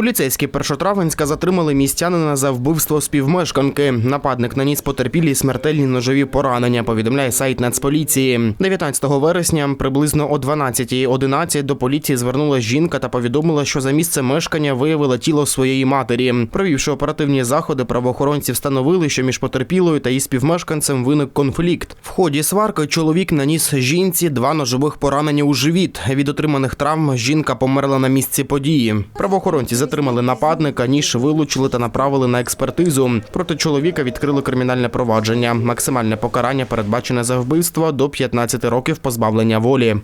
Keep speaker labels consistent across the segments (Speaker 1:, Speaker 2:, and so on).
Speaker 1: Поліцейські Першотравенська затримали містянина за вбивство співмешканки. Нападник наніс потерпілій смертельні ножові поранення. Повідомляє сайт Нацполіції. 19 вересня приблизно о 12.11 до поліції звернулася жінка та повідомила, що за місце мешкання виявила тіло своєї матері. Провівши оперативні заходи, правоохоронці встановили, що між потерпілою та її співмешканцем виник конфлікт. В ході сварки чоловік наніс жінці два ножових поранення у живіт. Від отриманих травм жінка померла на місці події. Правоохоронці затримали нападника, ніж вилучили та направили на експертизу. Проти чоловіка відкрили кримінальне провадження. Максимальне покарання передбачене за вбивство до 15 років позбавлення волі.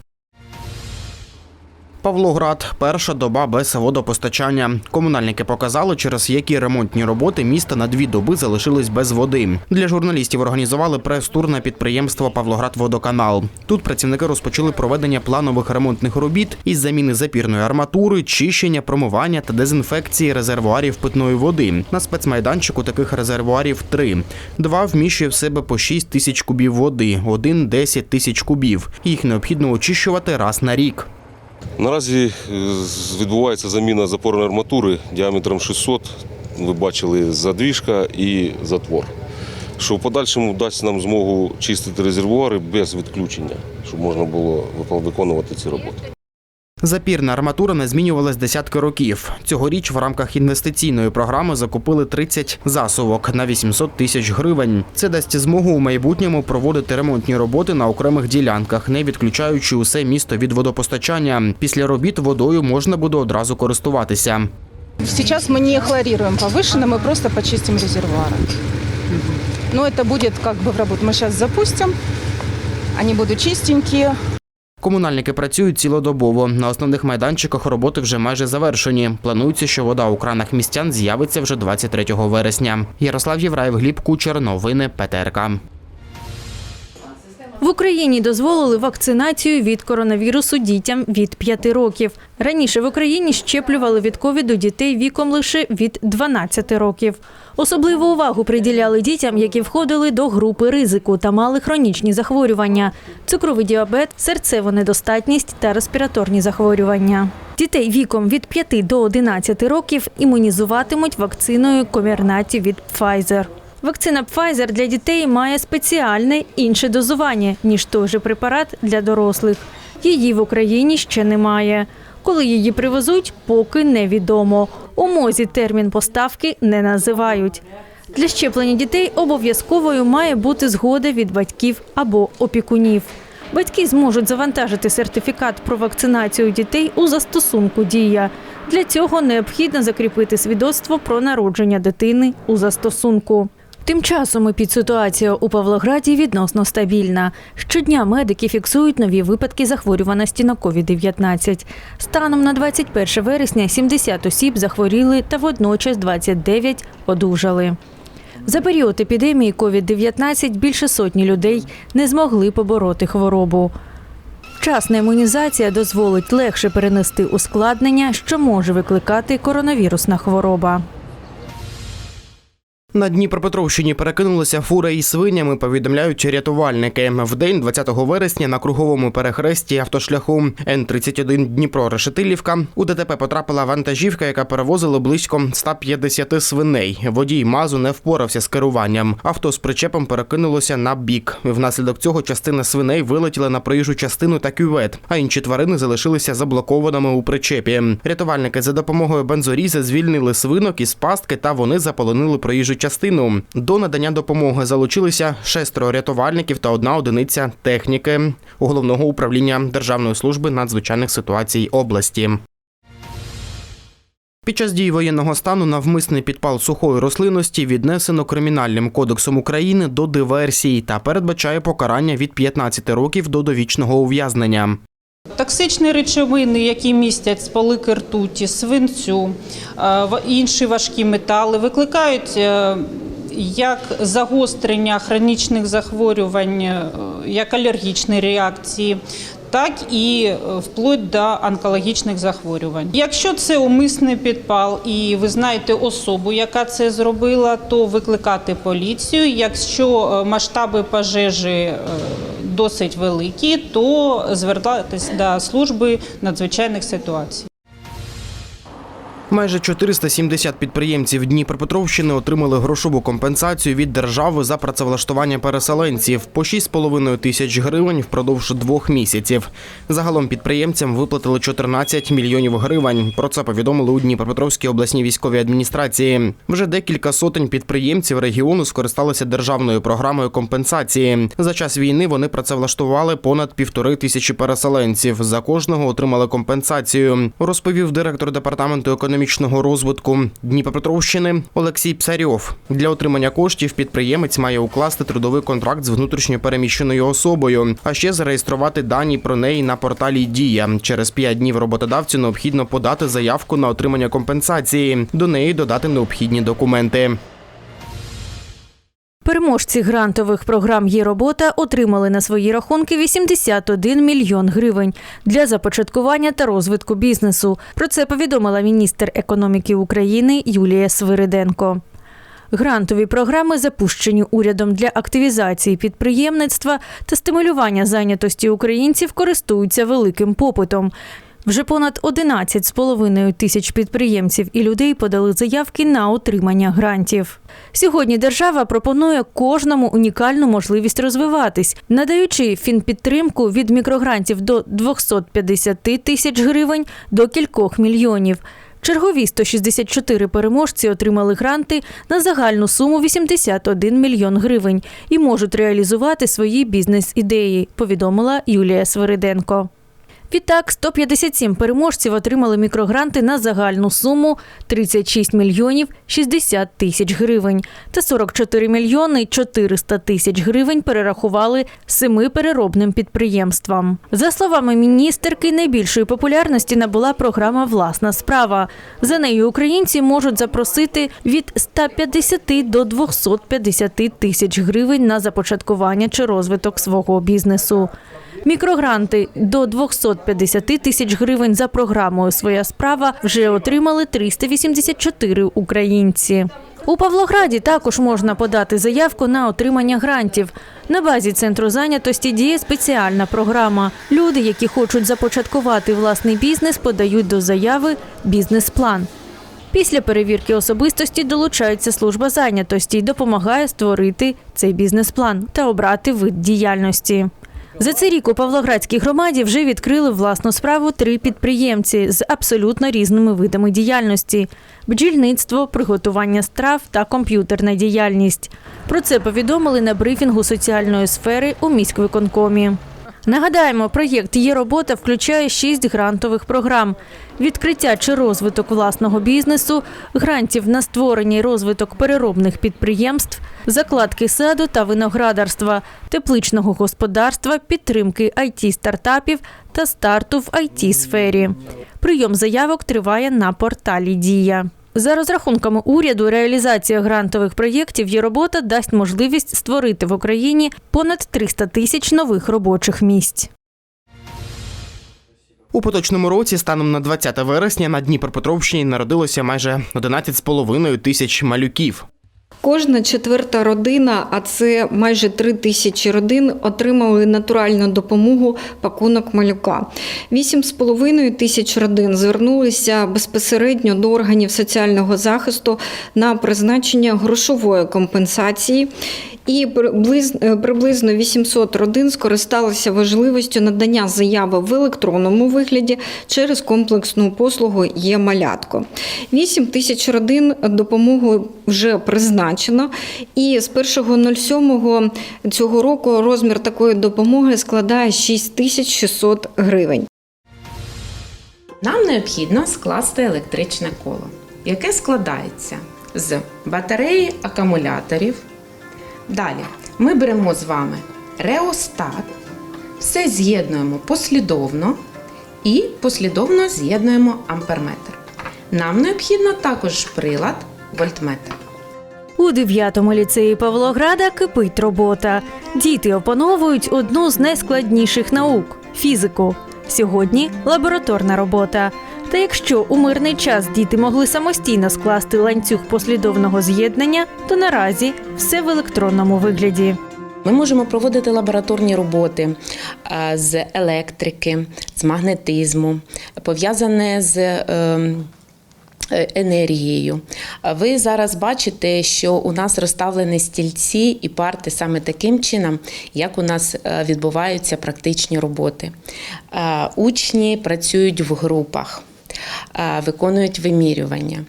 Speaker 1: Павлоград перша доба без водопостачання. Комунальники показали, через які ремонтні роботи міста на дві доби залишились без води. Для журналістів організували прес-тур на підприємство Павлоград-Водоканал. Тут працівники розпочали проведення планових ремонтних робіт із заміни запірної арматури, чищення, промивання та дезінфекції резервуарів питної води. На спецмайданчику таких резервуарів три. Два вміщує в себе по 6 тисяч кубів води, один 10 тисяч кубів. Їх необхідно очищувати раз на рік.
Speaker 2: Наразі е, відбувається заміна запорної арматури діаметром 600. Ви бачили задвіжка і затвор. Що в подальшому дасть нам змогу чистити резервуари без відключення, щоб можна було виконувати ці роботи.
Speaker 1: Запірна арматура не змінювалась десятки років. Цьогоріч в рамках інвестиційної програми закупили 30 засувок на 800 тисяч гривень. Це дасть змогу у майбутньому проводити ремонтні роботи на окремих ділянках, не відключаючи усе місто від водопостачання. Після робіт водою можна буде одразу користуватися.
Speaker 3: Сейчас мы не хлорируем повышенно, мы просто почистим резервуары. Но это будет как бы в работу. Мы сейчас запустим, они будут чистенькие.
Speaker 1: Комунальники працюють цілодобово. На основних майданчиках роботи вже майже завершені. Планується, що вода у кранах містян з'явиться вже 23 вересня. Ярослав Євраєв, Гліб Кучер, новини ПТРК.
Speaker 4: В Україні дозволили вакцинацію від коронавірусу дітям від 5 років. Раніше в Україні щеплювали від ковіду дітей віком лише від 12 років. Особливу увагу приділяли дітям, які входили до групи ризику та мали хронічні захворювання: цукровий діабет, серцева недостатність та респіраторні захворювання. Дітей віком від 5 до 11 років імунізуватимуть вакциною Комірнаті від Pfizer. Вакцина Pfizer для дітей має спеціальне інше дозування, ніж той же препарат для дорослих. Її в Україні ще немає. Коли її привезуть, поки невідомо. У мозі термін поставки не називають. Для щеплення дітей обов'язковою має бути згода від батьків або опікунів. Батьки зможуть завантажити сертифікат про вакцинацію дітей у застосунку Дія. Для цього необхідно закріпити свідоцтво про народження дитини у застосунку. Тим часом епідситуація у Павлограді відносно стабільна. Щодня медики фіксують нові випадки захворюваності на COVID-19. Станом на 21 вересня 70 осіб захворіли та водночас 29 одужали. За період епідемії COVID-19 більше сотні людей не змогли побороти хворобу. Вчасна імунізація дозволить легше перенести ускладнення, що може викликати коронавірусна хвороба.
Speaker 1: На Дніпропетровщині перекинулися фура із свинями, повідомляють рятувальники. В день 20 вересня на круговому перехресті автошляху Н-31 Дніпро-Решетилівка у ДТП потрапила вантажівка, яка перевозила близько 150 свиней. Водій мазу не впорався з керуванням. Авто з причепом перекинулося на бік. Внаслідок цього частина свиней вилетіла на проїжджу частину та кювет, а інші тварини залишилися заблокованими у причепі. Рятувальники за допомогою бензоріза звільнили свинок із пастки та вони заполонили проїжджу частину. До надання допомоги залучилися шестеро рятувальників та одна одиниця техніки головного управління Державної служби надзвичайних ситуацій області. Під час дії воєнного стану навмисний підпал сухої рослинності віднесено Кримінальним кодексом України до диверсій та передбачає покарання від 15 років до довічного ув'язнення.
Speaker 5: Токсичні речовини, які містять сполуки ртуті, свинцю, е, інші важкі метали, викликають е, як загострення хронічних захворювань, е, як алергічні реакції, так і вплоть до онкологічних захворювань. Якщо це умисний підпал і ви знаєте особу, яка це зробила, то викликати поліцію. Якщо масштаби пожежі досить великі, то звертатись до служби надзвичайних ситуацій.
Speaker 1: Майже 470 підприємців Дніпропетровщини отримали грошову компенсацію від держави за працевлаштування переселенців по 6,5 тисяч гривень впродовж двох місяців. Загалом підприємцям виплатили 14 мільйонів гривень. Про це повідомили у Дніпропетровській обласній військовій адміністрації. Вже декілька сотень підприємців регіону скористалися державною програмою компенсації. За час війни вони працевлаштували понад півтори тисячі переселенців. За кожного отримали компенсацію. Розповів директор департаменту економічного розвитку Дніпропетровщини Олексій Псарьов. Для отримання коштів підприємець має укласти трудовий контракт з внутрішньо переміщеною особою, а ще зареєструвати дані про неї на порталі Дія. Через 5 днів роботодавцю необхідно подати заявку на отримання компенсації. До неї додати необхідні документи.
Speaker 4: Переможці грантових програм «Є робота» отримали на свої рахунки 81 мільйон гривень для започаткування та розвитку бізнесу. Про це повідомила міністр економіки України Юлія Свириденко. Грантові програми запущені урядом для активізації підприємництва та стимулювання зайнятості українців користуються великим попитом. Вже понад 11,5 тисяч підприємців і людей подали заявки на отримання грантів. Сьогодні держава пропонує кожному унікальну можливість розвиватись, надаючи фінпідтримку від мікрогрантів до 250 тисяч гривень до кількох мільйонів. Чергові 164 переможці отримали гранти на загальну суму 81 мільйон гривень і можуть реалізувати свої бізнес-ідеї, повідомила Юлія Свириденко. Відтак, 157 переможців отримали мікрогранти на загальну суму 36 мільйонів 60 тисяч гривень та 44 мільйони 400 тисяч гривень перерахували семи переробним підприємствам. За словами міністерки, найбільшої популярності набула програма Власна справа. За нею українці можуть запросити від 150 до 250 тисяч гривень на започаткування чи розвиток свого бізнесу. Мікрогранти до 250 тисяч гривень за програмою Своя справа вже отримали 384 українці. У Павлограді також можна подати заявку на отримання грантів. На базі центру зайнятості діє спеціальна програма. Люди, які хочуть започаткувати власний бізнес, подають до заяви бізнес-план. Після перевірки особистості долучається служба зайнятості і допомагає створити цей бізнес-план та обрати вид діяльності. За цей рік у Павлоградській громаді вже відкрили власну справу три підприємці з абсолютно різними видами діяльності: бджільництво, приготування страв та комп'ютерна діяльність. Про це повідомили на брифінгу соціальної сфери у міськвиконкомі. Нагадаємо, проєкт «Є робота» включає шість грантових програм: відкриття чи розвиток власного бізнесу, грантів на створення і розвиток переробних підприємств, закладки саду та виноградарства, тепличного господарства, підтримки it стартапів та старту в it сфері. Прийом заявок триває на порталі Дія. За розрахунками уряду, реалізація грантових проєктів «Є робота» дасть можливість створити в Україні понад 300 тисяч нових робочих місць.
Speaker 1: У поточному році, станом на 20 вересня, на Дніпропетровщині народилося майже 11,5 тисяч малюків.
Speaker 6: Кожна четверта родина, а це майже три тисячі родин, отримали натуральну допомогу пакунок малюка. Вісім з половиною тисяч родин звернулися безпосередньо до органів соціального захисту на призначення грошової компенсації. І приблизно, е, приблизно 800 родин скористалися важливістю надання заяви в електронному вигляді через комплексну послугу є малятко. 8 тисяч родин допомогу вже призначено. І з 1.07 цього року розмір такої допомоги складає 6600 гривень.
Speaker 7: Нам необхідно скласти електричне коло, яке складається з батареї акумуляторів. Далі ми беремо з вами реостат, все з'єднуємо послідовно і послідовно з'єднуємо амперметр. Нам необхідно також прилад вольтметр.
Speaker 4: У 9-му ліцеї Павлограда кипить робота. Діти опановують одну з найскладніших наук фізику. Сьогодні лабораторна робота. Та якщо у мирний час діти могли самостійно скласти ланцюг послідовного з'єднання, то наразі все в електронному вигляді.
Speaker 7: Ми можемо проводити лабораторні роботи е, з електрики, з магнетизму, пов'язане з ем, е, енергією. Ви зараз бачите, що у нас розставлені стільці і парти саме таким чином, як у нас е, відбуваються практичні роботи. Учні працюють в групах. Е, Виконують вимірювання.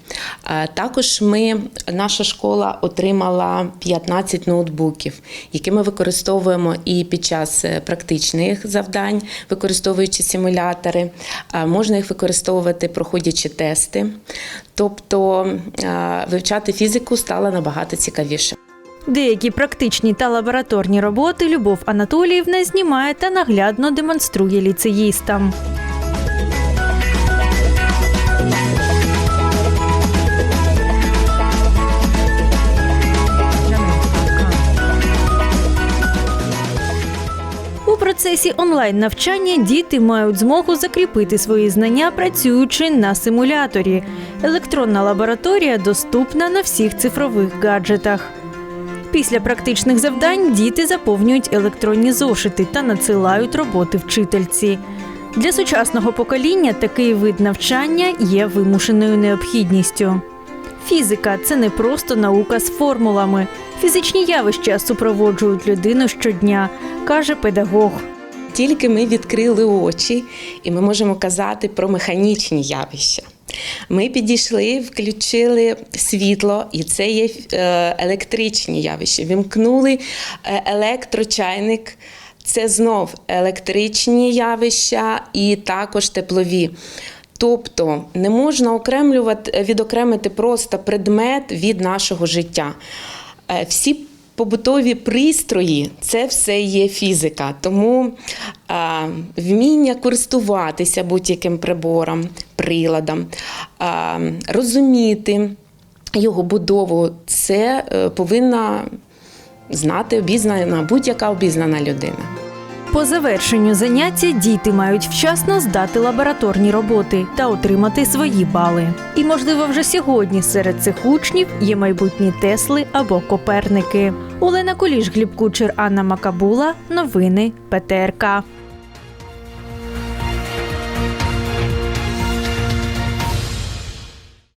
Speaker 7: Е, Також ми, наша школа отримала 15 ноутбуків, які ми використовуємо і під час е, практичних завдань, використовуючи симулятори. Можна їх використовувати, проходячи тести. Тобто вивчати фізику стало набагато цікавіше.
Speaker 4: Деякі практичні та лабораторні роботи Любов Анатоліївна знімає та наглядно демонструє ліцеїстам. Процесі онлайн-навчання діти мають змогу закріпити свої знання, працюючи на симуляторі. Електронна лабораторія доступна на всіх цифрових гаджетах. Після практичних завдань діти заповнюють електронні зошити та надсилають роботи вчительці. Для сучасного покоління такий вид навчання є вимушеною необхідністю. Фізика це не просто наука з формулами. Фізичні явища супроводжують людину щодня, каже педагог.
Speaker 7: Тільки ми відкрили очі, і ми можемо казати про механічні явища. Ми підійшли, включили світло, і це є е, електричні явища. Вімкнули е, електрочайник. Це знов електричні явища і також теплові. Тобто не можна окремлювати, відокремити просто предмет від нашого життя. Е, Всі побутові пристрої це все є фізика. Тому вміння користуватися будь-яким прибором, приладом, розуміти його будову, це е, повинна знати обізнана будь-яка обізнана людина.
Speaker 4: По завершенню заняття діти мають вчасно здати лабораторні роботи та отримати свої бали. І, можливо, вже сьогодні серед цих учнів є майбутні Тесли або Коперники. Олена Куліш, Гліб Кучер, Анна Макабула. Новини ПТРК.